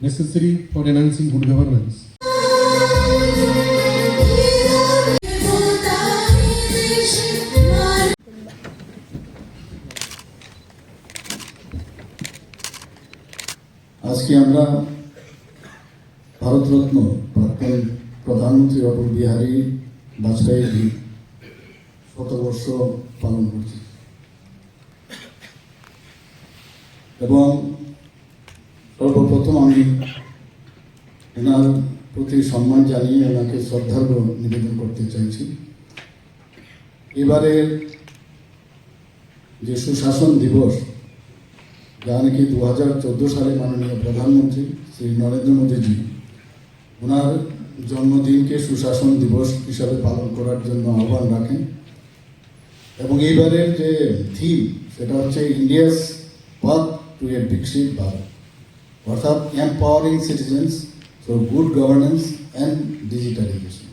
necessary for enhancing good governance. আজকে আমরা ভারতরত্ন প্রাক্তন প্রধানমন্ত্রী অটল বিহারী বাজপেয়ীর শতবর্ষ পালন করছি এবং সর্বপ্রথম আমি এনার প্রতি সম্মান জানিয়ে ওনাকে শ্রদ্ধার্ঘ নিবেদন করতে চাইছি। এবারের যে সুশাসন দিবস, যা নাকি দু হাজার চোদ্দ সালে মাননীয় প্রধানমন্ত্রী শ্রী নরেন্দ্র মোদীজি ওনার জন্মদিনকে সুশাসন দিবস হিসাবে পালন করার জন্য আহ্বান রাখেন। এবং এইবারের যে থিম, সেটা হচ্ছে ইন্ডিয়াস পাথ টু এ বিকশিত Bharat. what are empowering citizens through good governance and digitalization.